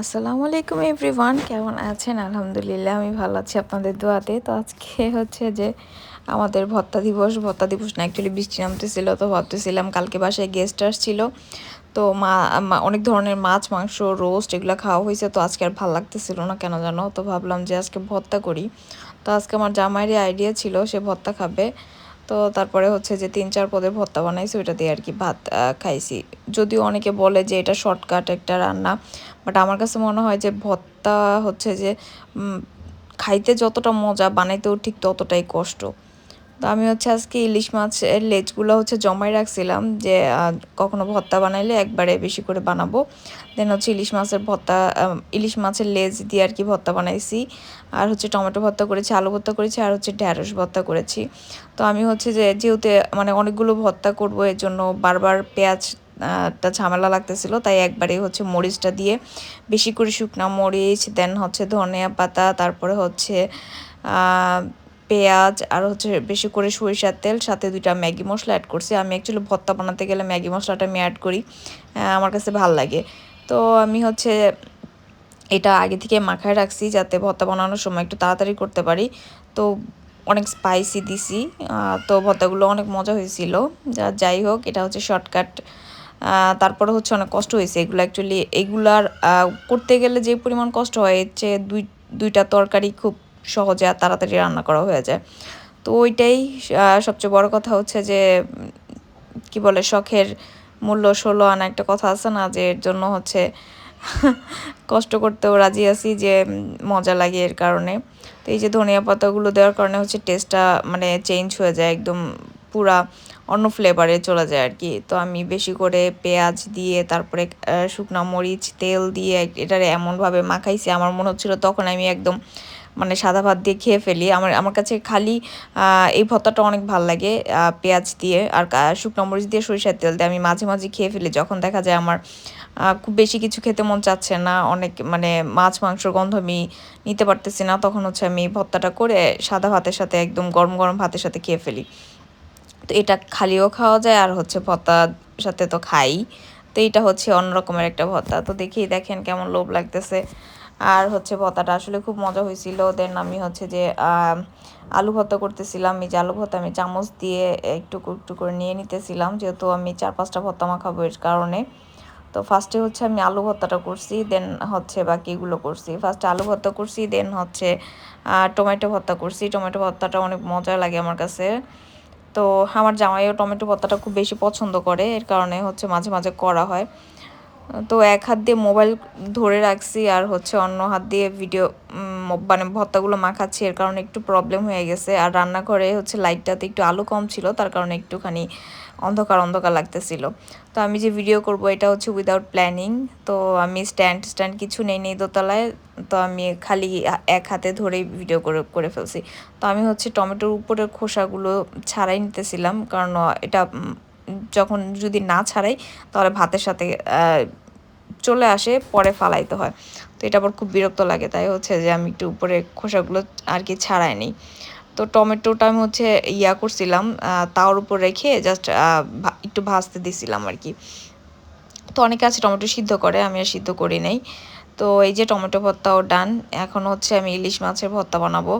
আসসালামু আলাইকুম এভরিওয়ান, কেমন আছেন? আলহামদুলিল্লাহ, আমি ভালো আছি আপনাদের দোয়াতে। তো আজকে হচ্ছে যে আমাদের ভত্তা দিবস ভত্তা দিবস না অ্যাকচুয়ালি বৃষ্টি নামতেছিল, তো ভাবতেছিলাম কালকে বাসায় গেস্ট আসছিল। তো মা অনেক ধরনের মাছ, মাংস রোস্ট এগুলো খাওয়া হয়েছে, তো আজকে আর ভালো লাগতেছিল না, কেন জানো? তো ভাবলাম যে আজকে ভত্তা করি। তো আজকে আমার জামাইয়েরই আইডিয়া ছিল, সে ভত্তা খাবে। তো তারপরে হচ্ছে যে তিন চার পদের ভর্তা বানাইছি, ওইটা দিয়ে আর কি ভাত খাইছি। যদিও অনেকে বলে যে এটা শর্টকাট একটা রান্না বাট আমার কাছে মনে হয় যে ভর্তা হচ্ছে যে খাইতে যতটা মজা বানাইতেও ঠিক ততটাই কষ্ট। তো আমি হচ্ছে আজকে ইলিশ মাছের লেজগুলো হচ্ছে জমাই রাখছিলাম যে কখনো ভর্তা বানাইলে একবারে বেশি করে বানাবো। দেন হচ্ছে ইলিশ মাছের ভর্তা ইলিশ মাছের লেজ দিয়ে আর কি ভর্তা বানাইছি। আর হচ্ছে টমেটো ভর্তা করেছি, আলু ভর্তা করেছি, আর হচ্ছে ঢ্যাঁড়স ভর্তা করেছি। তো আমি হচ্ছে যে, যেহেতু মানে অনেকগুলো ভর্তা করব, এর জন্য বারবার পেঁয়াজ টা ঝামেলা লাগতেছিল, তাই একবারে হচ্ছে মরিচটা দিয়ে বেশি করে শুকনো মরিচ দেন হচ্ছে ধনিয়া পাতা, তারপরে হচ্ছে পেঁয়াজ আর হচ্ছে বেশি করে সরিষার তেল, সাথে দুইটা ম্যাগি মশলা অ্যাড করছি। আমি অ্যাকচুয়ালি ভর্তা বানাতে গেলে ম্যাগি মশলাটা আমি অ্যাড করি। আমার কাছে ভালো লাগে। তো আমি হচ্ছে এটা আগে থেকে মাখায় রাখছি যাতে ভর্তা বানানোর সময় একটু তাড়াতাড়ি করতে পারি। তো অনেক স্পাইসি দিছি। তো ভর্তাগুলো অনেক মজা হয়েছিল। যা, যাই হোক, এটা হচ্ছে শর্টকাট তারপরে হচ্ছে অনেক কষ্ট হয়েছে। এগুলো অ্যাকচুয়ালি এগুলার করতে গেলে যে পরিমাণ কষ্ট হয় চেয়ে দুই, দুইটা তরকারি খুব সহজে আর তাড়াতাড়ি রান্না করা হয়ে যায়। তো ওইটাই সবচেয়ে বড় কথা হচ্ছে যে, কি বলে, শখের মূল্য ষোলো আনা একটা কথা আছে না যে, এর জন্য হচ্ছে কষ্ট করতেও রাজি আছি যে, মজা লাগে এর কারণে। তো এই যে ধনিয়া পাতাগুলো দেওয়ার কারণে হচ্ছে টেস্টটা মানে চেঞ্জ হয়ে যায়, একদম পুরা অন্য ফ্লেভারে চলে যায় আর কি। তো আমি বেশি করে পেঁয়াজ দিয়ে, তারপরে শুকনা মরিচ, তেল দিয়ে, এটারে এমনভাবে মাখাইছি, আমার মনে হচ্ছিল তখন আমি একদম মানে সাদা ভাত দিয়ে খেয়ে ফেলি। আমার আমার কাছে খালি এই ভর্তাটা অনেক ভালো লাগে পেঁয়াজ দিয়ে আর শুকনো মরিচ দিয়ে সরিষার তেল দিয়ে আমি মাঝে মাঝে খেয়ে ফেলি। যখন দেখা যায় আমার খুব বেশি কিছু খেতে মন চাচ্ছে না, অনেক মানে মাছ মাংসর গন্ধ আমি নিতে পারতেছি না, তখন হচ্ছে আমি ভর্তাটা করে সাদা ভাতের সাথে একদম গরম গরম ভাতের সাথে খেয়ে ফেলি। তো এটা খালিও খাওয়া যায় আর হচ্ছে ভর্তার সাথে তো খাই। তো এটা হচ্ছে অন্যরকমের একটা ভর্তা। তো দেখি, দেখেন কেমন লোভ লাগতেছে। আর হচ্ছে ভর্তাটা আসলে খুব মজা হয়েছিল। দেন আমি হচ্ছে যে আলু ভর্তা করতেছিলাম। এই যে আলু ভর্তা আমি চামচ দিয়ে একটু একটু করে নিয়ে নিতেছিলাম। যেহেতু আমি চার, পাঁচটা ভর্তা মাখাবো এর কারণে। তো ফার্স্টে হচ্ছে আমি আলু ভর্তাটা করছি দেন হচ্ছে বাকিগুলো করছি। ফার্স্টে আলু ভর্তা করছি দেন হচ্ছে টমেটো ভর্তা করছি। টমেটো ভর্তাটা অনেক মজা লাগে আমার কাছে। তো আমার জামাইও টমেটো ভর্তাটা খুব বেশি পছন্দ করে, এর কারণে হচ্ছে মাঝে মাঝে করা হয়। তো এক হাত দিয়ে মোবাইল ধরে রাখছি আর হচ্ছে অন্য হাত দিয়ে ভিডিও মানে ভর্তাগুলো মাখাচ্ছি। এর কারণে একটু প্রবলেম হয়ে গেছে। আর রান্নাঘরে হচ্ছে লাইটটাতে একটু আলো কম ছিল, তার কারণে একটুখানি অন্ধকার অন্ধকার লাগতেছিল। তো আমি যে ভিডিও করব, এটা হচ্ছে উইদাউট প্ল্যানিং তো আমি স্ট্যান্ড স্ট্যান্ড কিছু নেই নেই দোতলায়। তো আমি খালি এক হাতে ধরেই ভিডিও করে করে ফেলছি। তো আমি হচ্ছে টমেটোর উপরের খোসাগুলো ছাড়াই নিতেছিলাম। কারণ, এটা যখন যদি না ছাড়াই, তাহলে ভাতের সাথে চলে আসে, পরে ফালাইতে হয়। তো এটা আবার খুব বিরক্ত লাগে, তাই হচ্ছে যে আমি একটু উপরে খোসাগুলো আর কি ছাড়াই নিই তো টমেটোটা আমি হচ্ছে ইয়া করছিলাম তাওয়ার উপর রেখে জাস্ট একটু ভাজতে দিছিলাম আর কি। তো অনেকে আছে টমেটো সিদ্ধ করে, আমি আর সিদ্ধ করি নাই। তো এই যে টমেটো ভর্তাও ডান। এখন হচ্ছে আমি ইলিশ মাছের ভর্তা বানাবো।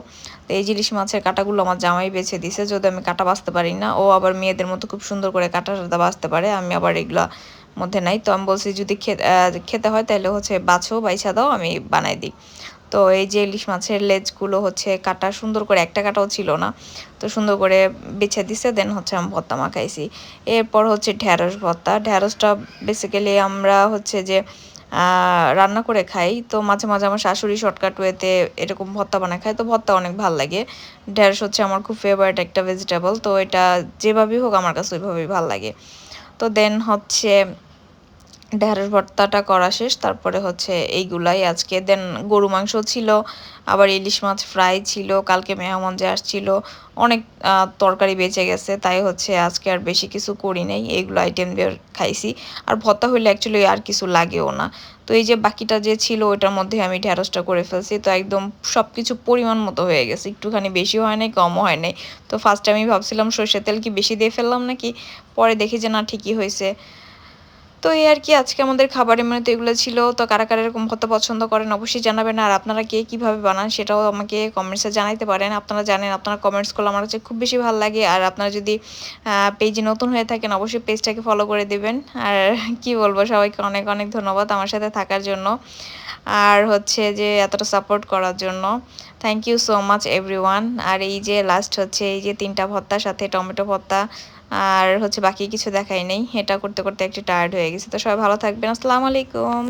তো এই ইলিশ মাছের কাটাগুলো আমার জামাই বেছে দিছে, যদি আমি কাটা বাঁচতে পারি না, ও আবার মেয়েদের মতো খুব সুন্দর করে কাটা টাটা বাঁচতে পারে, আমি আবার এগুলো মধ্যে নাই। তো আমি বলছি যদি খেতে হয় তাহলে হচ্ছে বাছো বাইছা দাও, আমি বানাই দিই। তো এই যে ইলিশ মাছের লেজগুলো হচ্ছে কাটা, সুন্দর করে একটা কাটাও ছিল না। তো সুন্দর করে বেছে দিছে, দেন হচ্ছে আমি ভর্তা মাখাইছি। এরপর হচ্ছে ঢ্যাঁড়স ভর্তা। ঢ্যাঁড়সটা বেসিক্যালি আমরা হচ্ছে যে রান্না করে খাই। তো মাঝে মাঝে আমার শাশুড়ি শর্টকাট ওয়েতে এরকম ভর্তা বানায় খায়। তো ভর্তা অনেক ভালো লাগে। ঢ্যাঁড়স হচ্ছে আমার খুব ফেভারিট একটা ভেজিটেবল তো এটা যেভাবেই হোক আমার কাছে ওইভাবেই ভালো লাগে। তো দেন হচ্ছে ঢেঁড়স ভর্তাটা করা শেষ, তারপরে হচ্ছে এইগুলাই। আজকে দেন গরু মাংস ছিল, আবার ইলিশ মাছ ফ্রাই ছিল, কালকে মেহমান যে আসছিল, অনেক তরকারি বেঁচে গেছে, তাই হচ্ছে আজকে আর বেশি কিছু করি নাই, এইগুলো আইটেম দিয়ে খাইছি। আর ভর্তা হইলে অ্যাকচুয়ালি আর কিছু লাগেও না। তো এই যে বাকিটা যে ছিল ওটার মধ্যে আমি ঢেঁড়সটা করে ফেলছি, তো একদম সব কিছু পরিমাণ মতো হয়ে গেছে। একটুখানি বেশি হয় নাই, কমও হয় নাই। তো ফার্স্টে আমি ভাবছিলাম সর্ষের তেল কি বেশি দিয়ে ফেললাম নাকি? পরে দেখি যে না, ঠিকই হয়েছে তো এই আর কি, আজকে আমাদের খাবারের মেনুতে এগুলো ছিল। তো কারা কারা এরকম ভর্তা পছন্দ করেন অবশ্যই জানাবেন। আর আপনারা কে কীভাবে বানান সেটাও আমাকে কমেন্টসে জানাইতে পারেন। আপনারা জানেন, আপনারা কমেন্টস করলে আমার কাছে খুব বেশি ভালো লাগে। আর আপনারা যদি পেজে নতুন হয়ে থাকেন, অবশ্যই পেজটাকে ফলো করে দেবেন। আর কি বলব, সবাইকে অনেক অনেক ধন্যবাদ আমার সাথে থাকার জন্য। আর হচ্ছে যে, এতটা সাপোর্ট করার জন্য। Thank you so much everyone আর এই যে লাস্ট হচ্ছে, এই যে তিনটা ভর্তার সাথে টমেটো ভর্তা। আর হচ্ছে বাকি কিছু দেখাই নেই। এটা করতে করতে একটু টায়ার্ড হয়ে গেছে। তো সবাই ভালো থাকবেন। আসসালামু আলাইকুম।